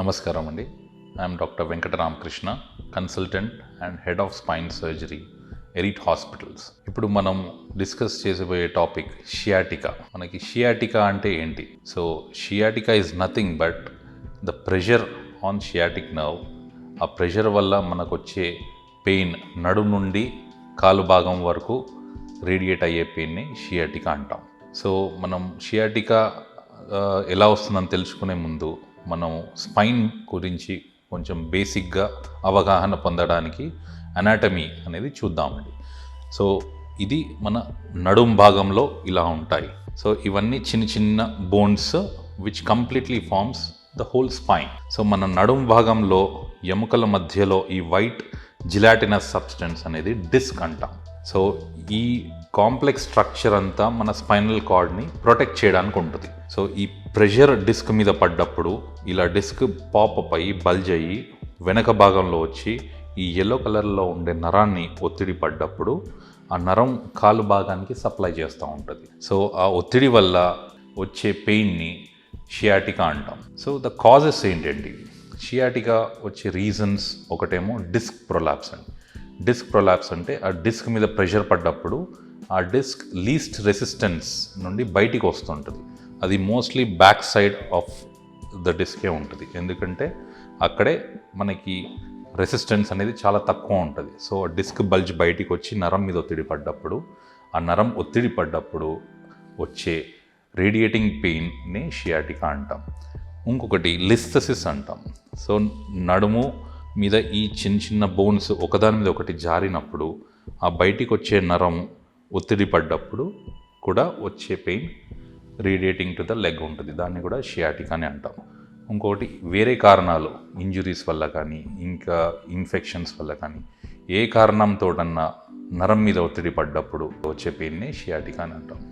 నమస్కారం అండి. I'm doctor Venkataramakrishna consultant and head of spine surgery ఎరిట్ hospitals ఇప్పుడు మనం డిస్కస్ చేసిపోయే టాపిక్ షియాటికా మనకి షియాటికా అంటే ఏంటి? So sciatica is nothing but the pressure on sciatic nerve ఆ ప్రెషర్ వల్ల మనకు వచ్చే పెయిన్ నడు నుండి కాలు భాగం వరకు రేడియేట్ అయ్యే పెయిన్ని షియాటికా అంటాం. సో మనం షియాటికా uh, ఎలా వస్తుందని తెలుసుకునే ముందు మనం స్పైన్ గురించి కొంచెం బేసిక్గా అవగాహన పొందడానికి అనాటమీ అనేది చూద్దామండి. సో ఇది మన నడుం భాగంలో ఇలా ఉంటాయి. సో ఇవన్నీ చిన్న చిన్న bones which completely forms the whole spine so మన నడుం భాగంలో ఎముకల మధ్యలో ఈ వైట్ జిలాటినస్ సబ్స్టెన్స్ అనేది డిస్క్ అంటాం. సో ఈ కాంప్లెక్స్ స్ట్రక్చర్ అంతా మన స్పైనల్ కార్డ్ని ప్రొటెక్ట్ చేయడానికి ఉంటుంది. సో ఈ ప్రెషర్ డిస్క్ మీద పడ్డప్పుడు ఇలా డిస్క్ పాపప్ అయ్యి బల్జ్ అయ్యి వెనక భాగంలో వచ్చి ఈ ఎల్లో కలర్లో ఉండే నరాన్ని ఒత్తిడి పడ్డప్పుడు ఆ నరం కాలు భాగానికి సప్లై చేస్తూ ఉంటుంది. సో ఆ ఒత్తిడి వల్ల వచ్చే పెయిన్ని షియాటికా అంటాం. సో ద కాజెస్ ఏంటండి? షియాటికా వచ్చే రీజన్స్ ఒకటేమో డిస్క్ ప్రొలాప్స్ అండి. డిస్క్ ప్రొలాప్స్ అంటే ఆ డిస్క్ మీద ప్రెషర్ పడ్డప్పుడు ఆ డిస్క్ లీస్ట్ రెసిస్టెన్స్ నుండి బయటికి వస్తుంటుంది. అది mostly back side of the డిస్కే ఉంటుంది. ఎందుకంటే అక్కడే మనకి రెసిస్టెన్స్ అనేది చాలా తక్కువ ఉంటుంది. సో డిస్క్ బల్జ్ బయటికి వచ్చి నరం మీద ఒత్తిడి పడ్డప్పుడు ఆ నరం ఒత్తిడి పడ్డప్పుడు వచ్చే రేడియేటింగ్ పెయిన్ని షియాటికా అంటాం. ఇంకొకటి లిస్థసిస్ అంటాం. సో నడుము మీద ఈ చిన్న చిన్న బోన్స్ ఒకదాని మీద ఒకటి జారినప్పుడు ఆ బయటికి వచ్చే నరం ఒత్తిడి పడ్డప్పుడు కూడా వచ్చే pain radiating to the leg ఉంటుంది. దాన్ని కూడా షియాటిక్ అని అంటాం. ఇంకోటి వేరే కారణాలు ఇంజురీస్ వల్ల కానీ ఇంకా ఇన్ఫెక్షన్స్ వల్ల కానీ ఏ కారణంతోటన్నా నరం మీద ఒత్తిడి పడ్డప్పుడు వచ్చే పెయిన్ని షియాటిక్ అని అంటాం.